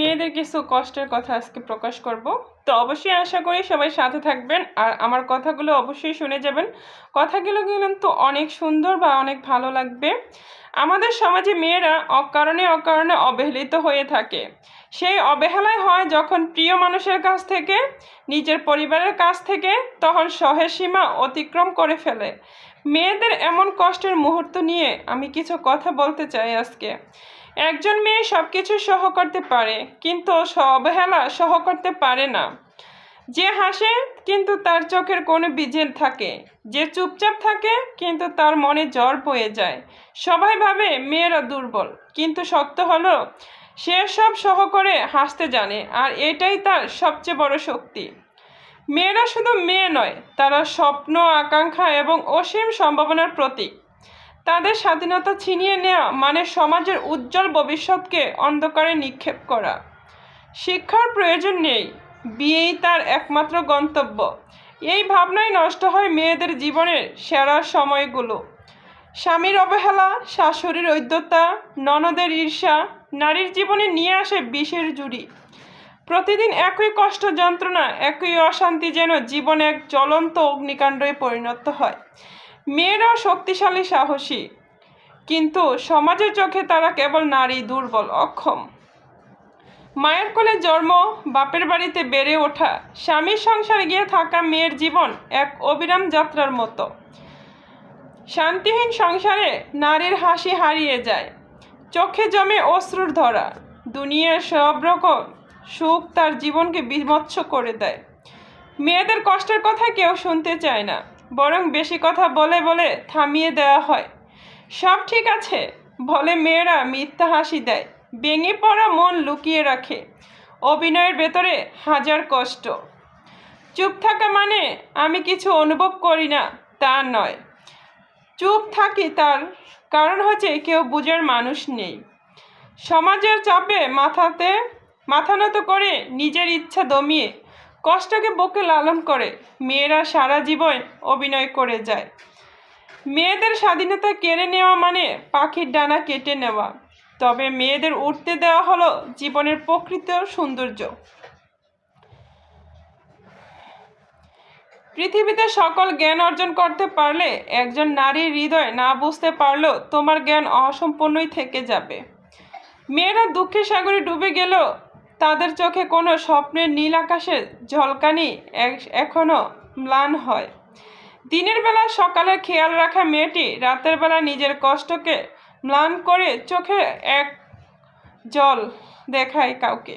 মেয়েদের কিছু কষ্টের কথা আজকে প্রকাশ করব। তো অবশ্যই আশা করি সবাই সাথে থাকবেন আর আমার কথাগুলো অবশ্যই শুনে যাবেন। কথাগুলো কিন্তু অনেক সুন্দর বা অনেক ভালো লাগবে। আমাদের সমাজে মেয়েরা অকারণে অকারণে অবহেলিত হয়ে থাকে। সেই অবহেলায় হয় যখন প্রিয় মানুষের কাছ থেকে, নিজের পরিবারের কাছ থেকে তখন সহের সীমা অতিক্রম করে ফেলে। মেয়েদের এমন কষ্টের মুহূর্ত নিয়ে আমি কিছু কথা বলতে চাই আজকে। একজন মেয়ে সব কিছু সহ করতে পারে, কিন্তু অবহেলা সহ করতে পারে না। যে হাসে, কিন্তু তার চোখের কোনো বিজেল থাকে। যে চুপচাপ থাকে, কিন্তু তার মনে জ্বর বয়ে যায়। সবাই ভাবে মেয়েরা দুর্বল, কিন্তু সত্য হলো, সে সব সহ করে হাসতে জানে, আর এটাই তার সবচেয়ে বড় শক্তি। মেয়েরা শুধু মেয়ে নয়, তারা স্বপ্ন, আকাঙ্ক্ষা এবং অসীম সম্ভাবনার প্রতীক। তাদের স্বাধীনতা ছিনিয়ে নেওয়া মানে সমাজের উজ্জ্বল ভবিষ্যৎকে অন্ধকারে নিক্ষেপ করা। শিক্ষার প্রয়োজন নেই, বিয়েই তার একমাত্র গন্তব্য। এই ভাবনাই নষ্ট হয় মেয়েদের জীবনের সেরা সময়গুলো। স্বামীর অবহেলা, শাশুড়ির ঐদ্যতা ননদের ঈর্ষা, নারীর জীবনে নিয়ে আসে বিষের জুড়ি। প্রতিদিন একই কষ্ট যন্ত্রণা, একই অশান্তি যেন জীবনে এক জ্বলন্ত অগ্নিকাণ্ডে পরিণত হয়। মেয়েরাও শক্তিশালী, সাহসী। কিন্তু সমাজের চোখে তারা কেবল নারী, দুর্বল, অক্ষম। মায়ের কোলে জন্ম, বাপের বাড়িতে বেড়ে ওঠা, স্বামীর সংসারে গিয়ে থাকা মেয়ের জীবন এক অবিরাম যাত্রার মতো। শান্তিহীন সংসারে নারীর হাসি হারিয়ে যায়। চোখে জমে অশ্রুর ধরা। দুনিয়ার সব রকম সুখ তার জীবনকে বিমৎস করে দেয়। মেয়েদের কষ্টের কথা কেউ শুনতে চায় না। বরং বেশি কথা বলে বলে থামিয়ে দেওয়া হয়। সব ঠিক আছে, বলে মেয়েরা মিথ্যা হাসি দেয়। ভেঙে পড়া মন লুকিয়ে রাখে। অভিনয়ের ভেতরে হাজার কষ্ট। চুপ থাকা মানে আমি কিছু অনুভব করি না, তা নয়। চুপ থাকি তার কারণ হচ্ছে কেউ বুঝার মানুষ নেই। সমাজের চাপে মাথাতে, মাথা নত করে নিজের ইচ্ছা দমিয়ে কষ্টকে বুকে লালন করে, মেয়েরা সারা জীবন অভিনয় করে যায়। মেয়েদের স্বাধীনতা কেড়ে নেওয়া মানে পাখির ডানা কেটে নেওয়া। তবে মেয়েদের উঠতে দেওয়া হলো জীবনের প্রকৃত সৌন্দর্য। পৃথিবীতে সকল জ্ঞান অর্জন করতে পারলে একজন নারীর হৃদয় না বুঝতে পারলেও তোমার জ্ঞান অসম্পূর্ণই থেকে যাবে। মেয়েরা দুঃখের সাগরে ডুবে গেলেও তাদের চোখে কোনো স্বপ্নের নীল আকাশের ঝলকানি এখনও এখনও ম্লান হয়। দিনের বেলা সকালে খেয়াল রাখা মেয়েটি রাতের বেলা নিজের কষ্টকে ম্লান করে চোখে এক জল দেখায় কাউকে।